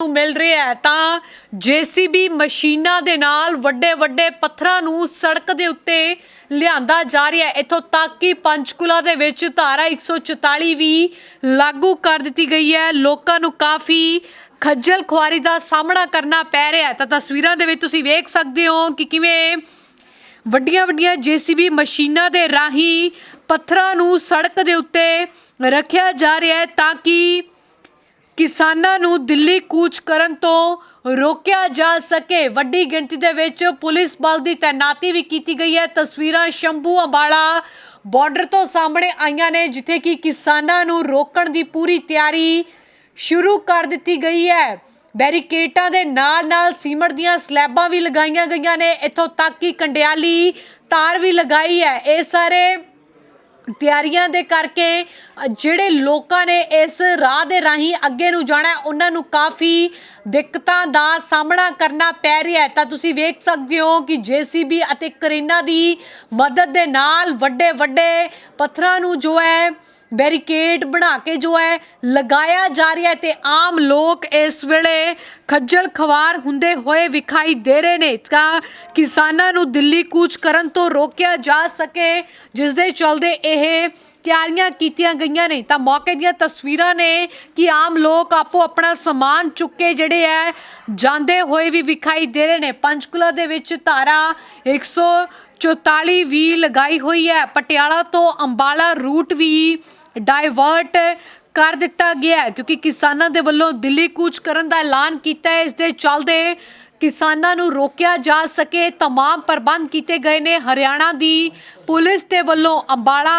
ਨੂੰ ਮਿਲ ਰਿਹਾ ਹੈ, ਤਾਂ ਜੀਸੀਬੀ ਮਸ਼ੀਨਾਂ ਦੇ ਨਾਲ ਵੱਡੇ ਵੱਡੇ ਪੱਥਰਾਂ ਨੂੰ ਸੜਕ ਦੇ ਉੱਤੇ ਲਿਆਂਦਾ ਜਾ ਰਿਹਾ ਹੈ। ਇੱਥੋਂ ਤੱਕ ਕਿ ਪੰਚਕੁਲਾ ਦੇ ਵਿੱਚ ਧਾਰਾ 144 ਵੀ ਲਾਗੂ ਕਰ ਦਿੱਤੀ ਗਈ ਹੈ। ਲੋਕਾਂ ਨੂੰ ਕਾਫੀ ਖੱਜਲ ਖੁਆਰੀ ਦਾ ਸਾਹਮਣਾ ਕਰਨਾ ਪੈ ਰਿਹਾ ਹੈ। ਤਾਂ ਤਸਵੀਰਾਂ ਦੇ ਵਿੱਚ ਤੁਸੀਂ ਵੇਖ ਸਕਦੇ ਹੋ ਕਿ ਕਿਵੇਂ ਵੱਡੀਆਂ ਵੱਡੀਆਂ ਜੀਸੀਬੀ ਮਸ਼ੀਨਾਂ ਦੇ ਰਾਹੀਂ ਪੱਥਰਾਂ ਨੂੰ ਸੜਕ ਦੇ ਉੱਤੇ ਰੱਖਿਆ ਜਾ ਰਿਹਾ ਹੈ ਤਾਂ ਕਿ ਕਿਸਾਨਾਂ ਨੂੰ ਦਿੱਲੀ ਕੂਚ ਕਰਨ ਤੋਂ ਰੋਕਿਆ ਜਾ ਸਕੇ। ਵੱਡੀ ਗਿਣਤੀ ਦੇ ਵਿੱਚ ਪੁਲਿਸ ਬਲ ਦੀ ਤਾਇਨਾਤੀ ਵੀ ਕੀਤੀ ਗਈ ਹੈ। ਤਸਵੀਰਾਂ ਸ਼ੰਭੂ ਅੰਬਾਲਾ ਬਾਰਡਰ ਤੋਂ ਸਾਹਮਣੇ ਆਈਆਂ ਨੇ, ਜਿੱਥੇ ਕਿ ਕਿਸਾਨਾਂ ਨੂੰ ਰੋਕਣ ਦੀ ਪੂਰੀ ਤਿਆਰੀ ਸ਼ੁਰੂ ਕਰ ਦਿੱਤੀ ਗਈ ਹੈ। ਬੈਰੀਕੇਟਾਂ ਦੇ ਨਾਲ ਨਾਲ ਸੀਮਟ ਦੀਆਂ ਸਲੈਬਾਂ ਵੀ ਲਗਾਈਆਂ ਗਈਆਂ ਨੇ। ਇੱਥੋਂ ਤੱਕ ਕਿ ਕੰਡਿਆਲੀ ਤਾਰ ਵੀ ਲਗਾਈ ਹੈ। ਇਹ ਸਾਰੇ ਤਿਆਰੀਆਂ ਦੇ ਕਰਕੇ ਜਿਹੜੇ ਲੋਕਾਂ ਨੇ ਇਸ ਰਾਹ ਦੇ ਰਾਹੀਂ ਅੱਗੇ ਨੂੰ ਜਾਣਾ ਉਹਨਾਂ ਨੂੰ ਕਾਫੀ ਦਿੱਕਤਾਂ ਦਾ ਸਾਹਮਣਾ ਕਰਨਾ ਪੈ ਰਿਹਾ ਹੈ। ਤਾਂ ਤੁਸੀਂ ਵੇਖ ਸਕਦੇ ਹੋ ਕਿ ਜੀਸੀਬੀ ਅਤੇ ਕਰੇਨਾਂ ਦੀ ਮਦਦ ਦੇ ਨਾਲ ਵੱਡੇ ਵੱਡੇ ਪੱਥਰਾਂ ਨੂੰ ਜੋ ਹੈ ਬੈਰੀਕੇਡ ਬਣਾ ਕੇ ਜੋ ਹੈ ਲਗਾਇਆ ਜਾ ਰਿਹਾ ਹੈ ਤੇ ਆਮ ਲੋਕ ਇਸ ਵੇਲੇ ਖੱਜਲ ਖਵਾਰ ਹੁੰਦੇ ਹੋਏ ਵਿਖਾਈ ਦੇ ਰਹੇ ਨੇ। ਤਾਂ ਕਿਸਾਨਾਂ ਨੂੰ ਦਿੱਲੀ ਕੂਚ ਕਰਨ ਤੋਂ ਰੋਕਿਆ ਜਾ ਸਕੇ, ਜਿਸ ਦੇ ਚਲਦੇ ਇਹ ਤਿਆਰੀਆਂ ਕੀਤੀਆਂ ਗਈਆਂ ਨੇ। ਤਾਂ ਮੌਕੇ ਦੀਆਂ ਤਸਵੀਰਾਂ ਨੇ ਕਿ ਆਮ ਲੋਕ ਆਪੋ ਆਪਣਾ ਸਮਾਨ ਚੁੱਕ ਕੇ ਜਿਹੜੇ ਹੈ, ਜਾਂਦੇ ਹੋਏ ਵੀ ਵਿਖਾਈ ਦੇ ਰਹੇ ਨੇ। ਪੰਚਕੁਲਾ ਦੇ ਵਿੱਚ ਧਾਰਾ 144 ਵੀ ਲਗਾਈ ਹੋਈ ਹੈ। ਪਟਿਆਲਾ ਤੋਂ ਅੰਬਾਲਾ ਰੂਟ ਵੀ ਡਾਇਵਰਟ ਕਰ ਦਿੱਤਾ ਗਿਆ ਹੈ ਕਿਉਂਕਿ ਕਿਸਾਨਾਂ ਦੇ ਵੱਲੋਂ ਦਿੱਲੀ ਕੂਚ ਕਰਨ ਦਾ ਐਲਾਨ ਕੀਤਾ ਹੈ ਇਸ ਦੇ ਚੱਲਦੇ ਕਿਸਾਨਾਂ ਨੂੰ ਰੋਕਿਆ ਜਾ ਸਕੇ तमाम ਪ੍ਰਬੰਧ ਕੀਤੇ ਗਏ ਨੇ ਹਰਿਆਣਾ ਦੀ ਪੁਲਿਸ ਦੇ ਵੱਲੋਂ ਅੰਬਾਲਾ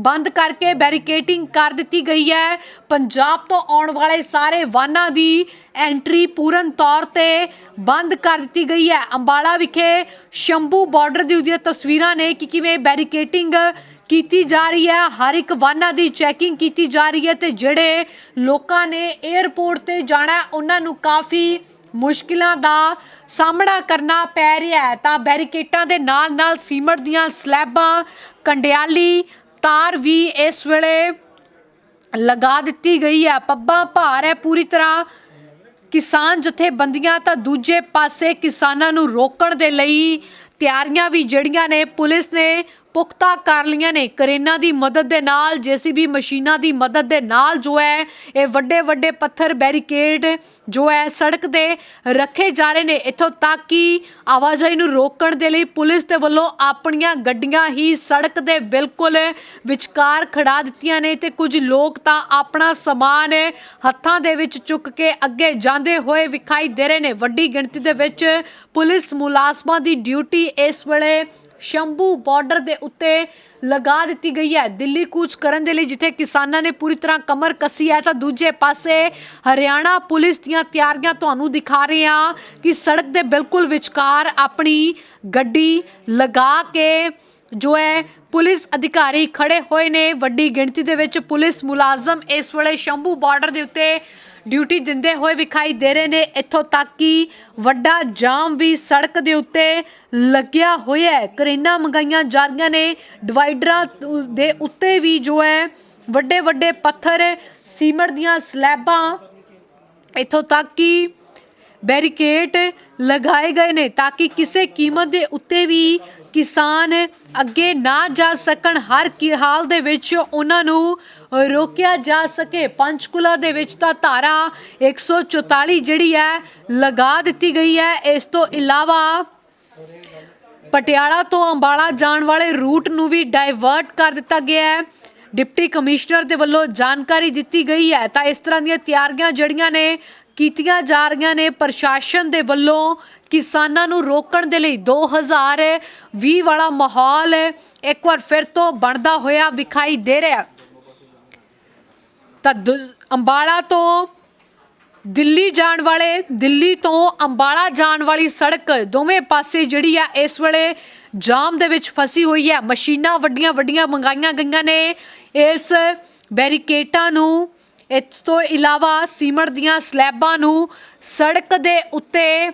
ਬੰਦ ਕਰਕੇ ਬੈਰੀਕੇਟਿੰਗ ਕਰ ਦਿੱਤੀ ਗਈ ਹੈ ਪੰਜਾਬ ਤੋਂ ਆਉਣ ਵਾਲੇ ਸਾਰੇ ਵਾਹਨਾਂ ਦੀ ਐਂਟਰੀ ਪੂਰਨ ਤੌਰ ਤੇ ਬੰਦ ਕਰ ਦਿੱਤੀ ਗਈ ਹੈ ਅੰਬਾਲਾ ਵਿਖੇ ਸ਼ੰਭੂ ਬਾਰਡਰ ਦੀ ਉਹਦੀਆਂ ਤਸਵੀਰਾਂ ਨੇ ਕਿ ਕਿਵੇਂ ਬੈਰੀਕੇਟਿੰਗ ਕੀਤੀ ਜਾ ਰਹੀ ਹੈ। ਹਰ ਇੱਕ ਵਾਹਨਾਂ ਦੀ ਚੈਕਿੰਗ ਕੀਤੀ ਜਾ ਰਹੀ ਹੈ ਤੇ ਜਿਹੜੇ ਲੋਕਾਂ ਨੇ 에ਅਰਪੋਰਟ ਤੇ ਜਾਣਾ ਉਹਨਾਂ ਨੂੰ ਕਾਫੀ ਮੁਸ਼ਕਿਲਾਂ ਦਾ ਸਾਹਮਣਾ ਕਰਨਾ ਪੈ ਰਿਹਾ ਹੈ। ਤਾਂ ਬੈਰੀਕੇਟਾਂ ਦੇ ਨਾਲ ਨਾਲ ਸੀਮਟ ਦੀਆਂ ਸਲੈਬਾਂ, ਕੰਡਿਆਲੀ, ਤਾਰ ਵੀ ਇਸ ਵੇਲੇ ਲਗਾ ਦਿੱਤੀ ਗਈ ਹੈ। ਪੱਬਾਂ ਭਾਰ ਹੈ ਪੂਰੀ ਤਰ੍ਹਾਂ। ਕਿਸਾਨ ਜਥੇਬੰਦੀਆਂ ਤਾਂ ਦੂਜੇ ਪਾਸੇ ਕਿਸਾਨਾਂ ਨੂੰ ਰੋਕਣ ਦੇ ਲਈ ਤਿਆਰੀਆਂ ਵੀ ਜਿਹੜੀਆਂ ਨੇ ਪੁਲਿਸ ਨੇ ਪੁਖਤਾ ਕਰ ਲੀਆਂ ਨੇ। ਕਰੇਨਾਂ ਦੀ ਮਦਦ ਦੇ ਨਾਲ, ਜੀਸੀਬੀ ਮਸ਼ੀਨਾਂ ਦੀ ਮਦਦ ਦੇ ਨਾਲ ਜੋ ਹੈ, ਇਹ ਵੱਡੇ ਵੱਡੇ ਪੱਥਰ, ਬੈਰੀਕੇਡ ਜੋ ਹੈ, ਸੜਕ ਤੇ ਰੱਖੇ ਜਾ ਰਹੇ ਨੇ। ਇੱਥੋਂ ਤੱਕ ਕਿ ਆਵਾਜਾਈ ਨੂੰ ਰੋਕਣ ਦੇ ਲਈ ਪੁਲਿਸ ਦੇ ਵੱਲੋਂ ਆਪਣੀਆਂ ਗੱਡੀਆਂ ਹੀ ਸੜਕ ਦੇ ਬਿਲਕੁਲ ਵਿਚਕਾਰ ਖੜਾ ਦਿੱਤੀਆਂ ਨੇ ਤੇ ਕੁਝ ਲੋਕ ਤਾਂ ਆਪਣਾ ਸਮਾਨ ਹੱਥਾਂ ਦੇ ਵਿੱਚ ਚੁੱਕ ਕੇ ਅੱਗੇ ਜਾਂਦੇ ਹੋਏ ਵਿਖਾਈ ਦੇ ਰਹੇ ਨੇ। ਵੱਡੀ ਗਿਣਤੀ ਦੇ ਵਿੱਚ ਪੁਲਿਸ ਮੁਲਾਜ਼ਮਾਂ ਦੀ ਡਿਊਟੀ ਇਸ ਵੇਲੇ ਸ਼ੰਭੂ ਬਾਰਡਰ ਦੇ ਉੱਤੇ ਲਗਾ ਦਿੱਤੀ ਗਈ ਹੈ। ਦਿੱਲੀ ਕੂਚ ਕਰਨ ਦੇ ਲਈ ਜਿੱਥੇ ਕਿਸਾਨਾਂ ਨੇ ਪੂਰੀ ਤਰ੍ਹਾਂ ਕਮਰ ਕੱਸੀ ਹੈ, ਤਾਂ ਦੂਜੇ ਪਾਸੇ ਹਰਿਆਣਾ ਪੁਲਿਸ ਦੀਆਂ ਤਿਆਰੀਆਂ ਤੁਹਾਨੂੰ ਦਿਖਾ ਰਹੇ ਹਾਂ ਕਿ ਸੜਕ ਦੇ ਬਿਲਕੁਲ ਵਿਚਕਾਰ ਆਪਣੀ ਗੱਡੀ ਲਗਾ ਕੇ ਜੋ ਹੈ, ਪੁਲਿਸ ਅਧਿਕਾਰੀ ਖੜੇ ਹੋਏ ਨੇ। ਵੱਡੀ ਗਿਣਤੀ ਦੇ ਵਿੱਚ ਪੁਲਿਸ ਮੁਲਾਜ਼ਮ ਇਸ ਵੇਲੇ ਸ਼ੰਭੂ ਬਾਰਡਰ ਦੇ ਉੱਤੇ ਡਿਊਟੀ ਦਿੰਦੇ ਹੋਏ ਵਿਖਾਈ ਦੇ ਰਹੇ ਨੇ। ਇੱਥੋਂ ਤੱਕ ਕਿ ਵੱਡਾ ਜਾਮ ਵੀ ਸੜਕ ਦੇ ਉੱਤੇ ਲੱਗਿਆ ਹੋਇਆ ਹੈ। ਕਰੇਨਾਂ ਮੰਗਾਈਆਂ ਜਾ ਰਹੀਆਂ ਨੇ। ਡਿਵਾਈਡਰਾਂ ਦੇ ਉੱਤੇ ਵੀ ਜੋ ਹੈ ਵੱਡੇ ਵੱਡੇ ਪੱਥਰ, ਸੀਮਟ ਦੀਆਂ ਸਲੈਬਾਂ। ਇੱਥੋਂ ਤੱਕ ਕਿ ਬੈਰੀਕੇਡ ਲਗਾਏ ਗਏ ਨੇ ਤਾਂ ਕਿ ਕਿਸੇ ਕੀਮਤ ਦੇ ਉੱਤੇ ਵੀ ਕਿਸਾਨ ਅੱਗੇ ਨਾ ਜਾ ਸਕਣ, ਹਰ ਕੀ ਹਾਲ ਦੇ ਵਿੱਚ ਉਹਨਾਂ ਨੂੰ ਰੋਕਿਆ ਜਾ ਸਕੇ। ਪੰਚਕੁਲਾ ਦੇ ਵਿੱਚ ਤਾਂ ਧਾਰਾ 144 ਜਿਹੜੀ ਹੈ, ਲਗਾ ਦਿੱਤੀ ਗਈ ਹੈ। ਇਸ ਤੋਂ ਇਲਾਵਾ ਪਟਿਆਲਾ ਤੋਂ ਅੰਬਾਲਾ ਜਾਣ ਵਾਲੇ ਰੂਟ ਨੂੰ ਵੀ ਡਾਇਵਰਟ ਕਰ ਦਿੱਤਾ ਗਿਆ ਹੈ। ਡਿਪਟੀ ਕਮਿਸ਼ਨਰ ਦੇ ਵੱਲੋਂ ਜਾਣਕਾਰੀ ਦਿੱਤੀ ਗਈ ਹੈ। ਤਾਂ ਇਸ ਤਰ੍ਹਾਂ ਦੀਆਂ ਤਿਆਰੀਆਂ ਜਿਹੜੀਆਂ ਨੇ ਕੀਤੀਆਂ ਜਾ ਰਹੀਆਂ ਨੇ ਪ੍ਰਸ਼ਾਸਨ ਦੇ ਵੱਲੋਂ ਕਿਸਾਨਾਂ ਨੂੰ ਰੋਕਣ ਦੇ ਲਈ। 2020 ਵਾਲਾ ਮਾਹੌਲ ਇੱਕ ਵਾਰ ਫਿਰ ਤੋਂ ਬਣਦਾ ਹੋਇਆ ਵਿਖਾਈ ਦੇ ਰਿਹਾ ਤਾਂ ਦੁ- ਅੰਬਾਲਾ ਤੋਂ ਦਿੱਲੀ ਜਾਣ ਵਾਲੇ, ਦਿੱਲੀ ਤੋਂ ਅੰਬਾਲਾ ਜਾਣ ਵਾਲੀ ਸੜਕ ਦੋਵੇਂ ਪਾਸੇ ਜਿਹੜੀ ਆ, ਇਸ ਵੇਲੇ ਜਾਮ ਦੇ ਵਿੱਚ ਫਸੀ ਹੋਈ ਹੈ ਮਸ਼ੀਨਾਂ ਵੱਡੀਆਂ ਵੱਡੀਆਂ ਮੰਗਾਈਆਂ ਗਈਆਂ ਨੇ। ਇਸ ਬੈਰੀਕੇਟਾਂ ਨੂੰ ਇਸ ਤੋਂ ਇਲਾਵਾ ਸੀਮਟ ਦੀਆਂ ਸਲੈਬਾਂ ਨੂੰ ਸੜਕ ਦੇ ਉੱਤੇ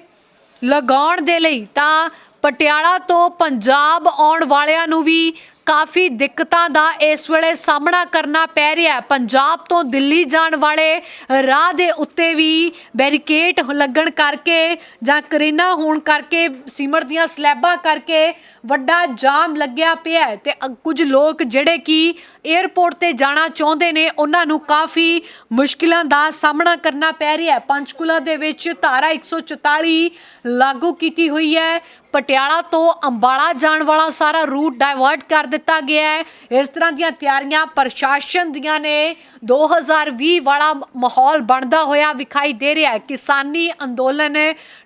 ਲਗਾਉਣ ਦੇ ਲਈ ਤਾਂ ਪਟਿਆਲਾ ਤੋਂ ਪੰਜਾਬ ਆਉਣ ਵਾਲਿਆਂ ਨੂੰ ਵੀ ਕਾਫੀ ਦਿੱਕਤਾਂ ਦਾ ਇਸ ਵੇਲੇ ਸਾਹਮਣਾ ਕਰਨਾ ਪੈ ਰਿਹਾ ਹੈ। ਪੰਜਾਬ ਤੋਂ ਦਿੱਲੀ ਜਾਣ ਵਾਲੇ ਰਾਹ ਦੇ ਉੱਤੇ ਵੀ ਬੈਰੀਕੇਡ ਲੱਗਣ ਕਰਕੇ ਜਾਂ ਕਰੇਨਾ ਹੋਣ ਕਰਕੇ ਸੀਮਟ ਦੀਆਂ ਸਲੈਬਾਂ ਕਰਕੇ ਵੱਡਾ ਜਾਮ ਲੱਗਿਆ ਪਿਆ ਹੈ ਤੇ ਕੁਝ ਲੋਕ ਜਿਹੜੇ ਕਿ 에ਅਰਪੋਰਟ ਤੇ ਜਾਣਾ ਚਾਹੁੰਦੇ ਨੇ, ਉਹਨਾਂ ਨੂੰ ਕਾਫੀ ਮੁਸ਼ਕਿਲਾਂ ਦਾ ਸਾਹਮਣਾ ਕਰਨਾ ਪੈ ਰਿਹਾ ਹੈ। ਪੰਚਕੂਲਾ ਦੇ ਵਿੱਚ ਧਾਰਾ 144 ਲਾਗੂ ਕੀਤੀ ਹੋਈ ਹੈ। ਪਟਿਆਲਾ ਤੋਂ ਅੰਬਾਲਾ ਜਾਣ ਵਾਲਾ ਸਾਰਾ ਰੂਟ ਡਾਇਵਰਟ ਕਰ ਦਿੱਤਾ ਗਿਆ ਹੈ। ਇਸ ਤਰ੍ਹਾਂ ਦੀਆਂ ਤਿਆਰੀਆਂ ਪ੍ਰਸ਼ਾਸਨ ਦੀਆਂ ਨੇ। 2020 ਵਾਲਾ ਮਾਹੌਲ ਬਣਦਾ ਹੋਇਆ ਵਿਖਾਈ ਦੇ ਰਿਹਾ ਹੈ। ਕਿਸਾਨੀ ਅੰਦੋਲਨ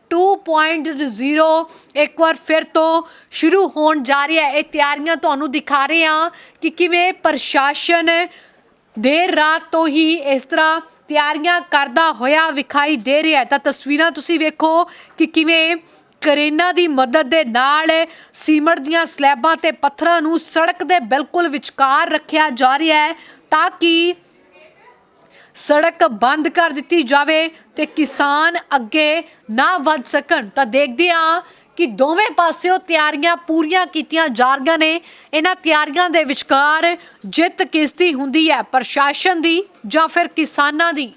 2.0 ਇੱਕ ਵਾਰ ਫਿਰ ਤੋਂ ਸ਼ੁਰੂ ਹੋਣ ਜਾ ਰਿਹਾ ਹੈ। ਇਹ ਤਿਆਰੀਆਂ ਤੁਹਾਨੂੰ ਦਿਖਾ ਰਹੇ ਹਾਂ ਕਿ ਕਿਵੇਂ ਪ੍ਰਸ਼ਾਸਨ ਦੇਰ ਰਾਤ ਤੋਂ ਹੀ ਇਸ ਤਰ੍ਹਾਂ ਤਿਆਰੀਆਂ ਕਰਦਾ ਹੋਇਆ ਵਿਖਾਈ ਦੇ ਰਿਹਾ ਤਾਂ ਤਸਵੀਰਾਂ ਤੁਸੀਂ ਵੇਖੋ ਕਿ ਕਿਵੇਂ ਕਰੇਨਾ ਦੀ ਮਦਦ ਦੇ ਨਾਲ ਸੀਮਟ ਦੀਆਂ ਸਲੈਬਾਂ ਤੇ ਪੱਥਰਾਂ ਨੂੰ ਸੜਕ ਦੇ ਬਿਲਕੁਲ ਵਿਚਕਾਰ ਰੱਖਿਆ ਜਾ ਰਿਹਾ ਹੈ ਤਾਂ ਕਿ ਸੜਕ ਬੰਦ ਕਰ ਦਿੱਤੀ ਜਾਵੇ ਤੇ ਕਿਸਾਨ ਅੱਗੇ ਨਾ ਵੱਧ ਸਕਣ। ਤਾਂ ਦੇਖਦੇ ਹਾਂ ਕਿ ਦੋਵੇਂ ਪਾਸਿਓਂ ਤਿਆਰੀਆਂ ਪੂਰੀਆਂ ਕੀਤੀਆਂ ਜਾ ਰਹੀਆਂ ਨੇ। ਇਹਨਾਂ ਤਿਆਰੀਆਂ ਦੇ ਵਿਚਕਾਰ ਜਿੱਤ ਕਿਸ ਦੀ ਹੁੰਦੀ ਹੈ? ਪ੍ਰਸ਼ਾਸਨ ਦੀ ਜਾਂ ਫਿਰ ਕਿਸਾਨਾਂ ਦੀ?